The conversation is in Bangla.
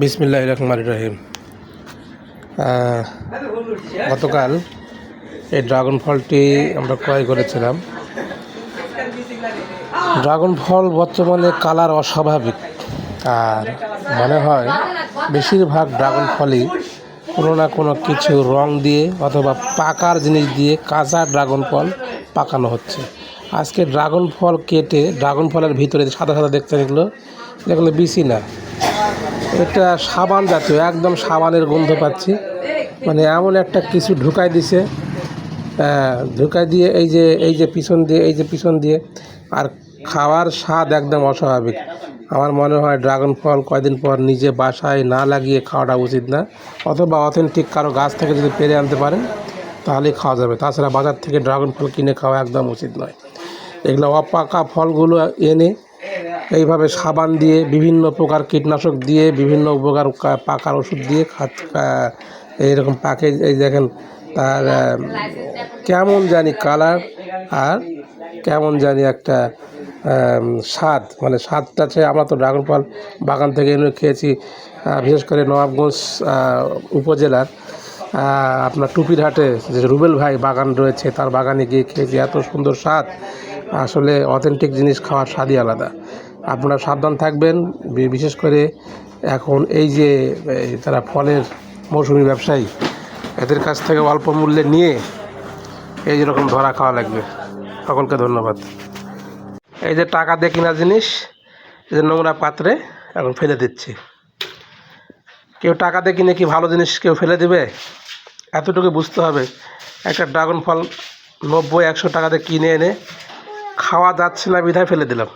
বিসমিল্লাহ রহমান রহিম। গতকাল এই ড্রাগন ফলটি আমরা ক্রয় করেছিলাম। ড্রাগন ফল বর্তমানে কালার অস্বাভাবিক, আর মনে হয় বেশিরভাগ ড্রাগন ফলই কোনো না কোনো কিছু রং দিয়ে অথবা পাকার জিনিস দিয়ে কাঁচা ড্রাগন ফল পাকানো হচ্ছে। আজকে ড্রাগন ফল কেটে, ড্রাগন ফলের ভিতরে সাদা সাদা দেখতে এগুলো এগুলো বিসি না। এটা সাবান জাতীয়, একদম সাবানের গন্ধ পাচ্ছি। মানে এমন একটা কিছু ঢুকাই দিছে ঢুকাই দিয়ে এই যে এই যে পিছন দিয়ে, এই যে পিছন দিয়ে, আর খাওয়ার স্বাদ একদম অস্বাভাবিক। আমার মনে হয় ড্রাগন ফল কয়দিন পর নিজে বাসায় না লাগিয়ে খাওয়াটা উচিত না, অথবা অথেন্টিক কারও গাছ থেকে যদি পেরে আনতে পারেন, তাহলেই খাওয়া যাবে। তাছাড়া বাজার থেকে ড্রাগন ফল কিনে খাওয়া একদম উচিত নয়। এগুলো অপাকা ফলগুলো এনে এইভাবে সাবান দিয়ে বিভিন্ন প্রকার কীটনাশক দিয়ে বিভিন্ন কা- পাকার ওষুধ দিয়ে খাত এইরকম পাকে এই দেখেন তার কেমন জানি কালার আর কেমন জানি একটা স্বাদ। মানে স্বাদটা আছে আমরা তো ড্রাগন ফল বাগান থেকে এনে খেয়েছি বিশেষ করে নবাবগঞ্জ উপজেলার আপনার টুপিরহাটে যে রুবেল ভাই বাগান রয়েছে, তার বাগানে গিয়ে খেয়েছি। এত সুন্দর স্বাদ। আসলে অথেন্টিক জিনিস খাওয়ার স্বাদই আলাদা। আপনারা সাবধান থাকবেন। বিশেষ করে এখন এই যে তারা ফলের মৌসুমি ব্যবসায়ী, এদের কাছ থেকে অল্প মূল্যে নিয়ে এই যেরকম ধরা খাওয়া লাগবে। সকলকে ধন্যবাদ। এই যে টাকা দিয়ে কিনা জিনিস, এই যে নোংরা পাত্রে এখন ফেলে দিচ্ছি। কেউ টাকা দিয়ে কিনে কি ভালো জিনিস কেউ ফেলে দেবে? এতটুকু বুঝতে হবে। একটা ড্রাগন ফল নব্বই, একশো টাকাতে কিনে এনে খাওয়া যাচ্ছে না, বিধায় ফেলে দিলাম।